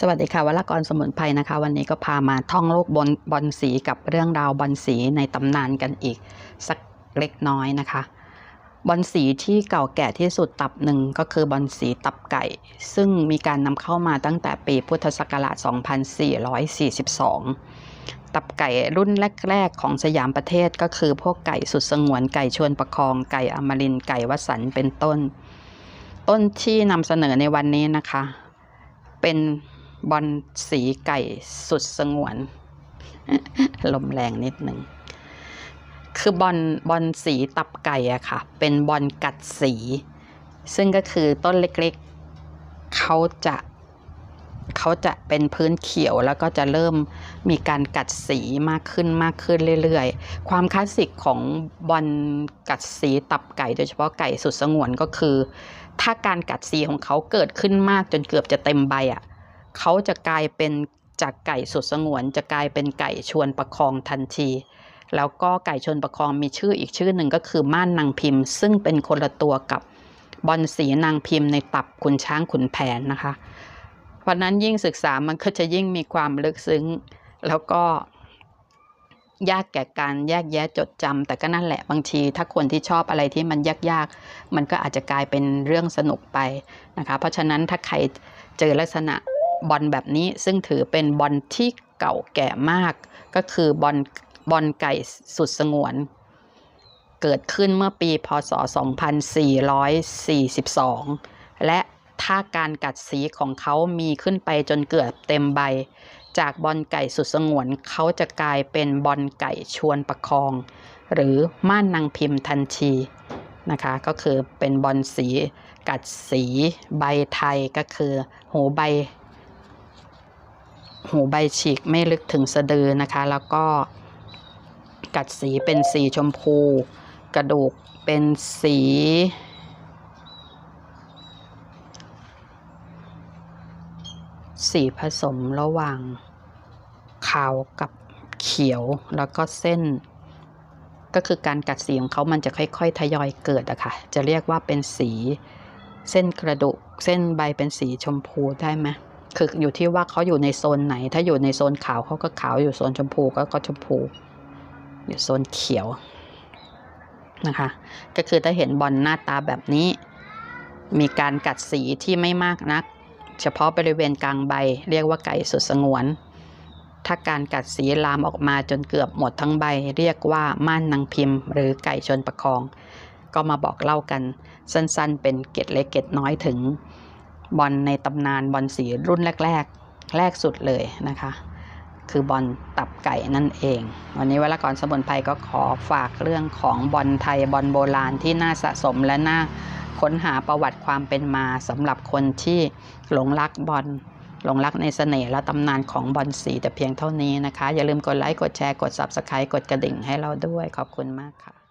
สวัสดีค่ะวรกรสมุนไพรนะคะ วันนี้ก็พามาท่องโลกบอลบอลสีกับเรื่องราวบอลสีในตำนานกันอีกสักเล็กน้อยนะคะบอลสีที่เก่าแก่ที่สุดตับหนึ่งก็คือบอลสีตับไก่ ซึ่งมีการนำเข้ามาตั้งแต่ปีพุทธศักราช 2442 ตับไก่รุ่นแรก ๆ ของสยามประเทศก็คือพวกไก่สุดสงวนไก่ชวนประคองไก่อมรินไก่วสันเป็นต้น ต้นที่นำเสนอในวันนี้นะคะ เป็น บอลสีไก่สุดสงวน ลมแรงนิดหนึ่ง คือบอลบอลสีตับไก่อะค่ะ เป็นบอลกัดสี ซึ่งก็คือต้นเล็กๆ เขาจะเขาจะเป็นพื้นเขียวแล้วก็จะเริ่มมีการกัดสีมากขึ้นมากขึ้นเรื่อยๆ ความคลาสสิกของบอลกัดสีตับไก่ โดยเฉพาะไก่สุดสงวนก็คือ ถ้าการกัดสีของเขาเกิดขึ้นมากจนเกือบจะเต็มใบอะ่ะ เขาจะกลายเป็นจากไก่สุดสงวน จะกลายเป็นไก่ชวนประคองทันที แล้วก็ไก่ชวนประคองมีชื่ออีกชื่อหนึ่งก็คือม่านนางพิมพ์ ซึ่งเป็นคนละตัวกับบอลสีนางพิมพ์ในตับขุนช้างขุนแผนนะคะ เพราะนั้นยิ่งศึกษามันก็จะยิ่งมีความลึกซึ้ง แล้วก็ยากแก่การแยกแยะจดจำแต่ก็นั่นแหละบางที ถ้าคนที่ชอบอะไรที่มันยากๆ มันก็อาจจะกลายเป็นเรื่องสนุกไปนะคะ เพราะฉะนั้นถ้าใครเจอลักษณะ บอลแบบนี้ซึ่งถือเป็นบอลที่เก่าแก่มาก ก็คือบอลบอลไก่สุดสงวน เกิดขึ้นเมื่อปีพศ 2442 และถ้าการกัดสีของเขามีขึ้นไปจนเกือบเต็มใบ จากบอลไก่สุดสงวนเขาจะกลายเป็นบอลไก่ชวนประคอง หรือม่านนางพิมพ์ทันทีนะคะก็คือเป็นบอลสีกัดสีใบไทยก็คือหูใบ หูใบฉีกไม่ลึกถึงสะดือนะคะ แล้วก็กัดสีเป็นสีชมพู กระดูกเป็นสี สีผสมระหว่างขาวกับเขียวแล้วก็เส้น ก็คือการกัดสีของเขามันจะค่อย ๆ ทยอยเกิดอะค่ะ จะเรียกว่าเป็นสีเส้นกระดูก เส้นใบเป็นสีชมพูได้ไหม คืออยู่ที่ว่าเขาอยู่ในโซนไหน ถ้าอยู่ในโซนขาวเขาก็ขาวอยู่โซนชมพูก็ก็ชมพู อยู่โซนเขียวนะคะ ก็คือถ้าเห็นบอลหน้าตาแบบนี้ มีการกัดสีที่ไม่มากนัก เฉพาะบริเวณกลางใบ เรียกว่าไก่สุดสงวน ถ้าการกัดสีลามออกมาจนเกือบหมดทั้งใบ เรียกว่าม่านนางพิมพ์ หรือไก่ชนประคอง ก็มาบอกเล่ากัน สั้นๆ เป็นเกตเล็กเกตน้อยถึง บอลในตำนานบอลสีรุ่นแรก ๆ แรกสุดเลยนะคะ คือบอลตับไก่นั่นเอง วันนี้วลากรสมุนไพรก็ขอฝากเรื่องของบอลไทยบอลโบราณที่น่าสะสมและน่าค้นหาประวัติความเป็นมาสำหรับคนที่หลงรักบอลหลงรักในเสน่ห์และตำนานของบอลสีแต่เพียงเท่านี้นะคะ อย่าลืมกดไลค์ กดแชร์ กด Subscribe กดกระดิ่งให้เราด้วย ขอบคุณมากค่ะ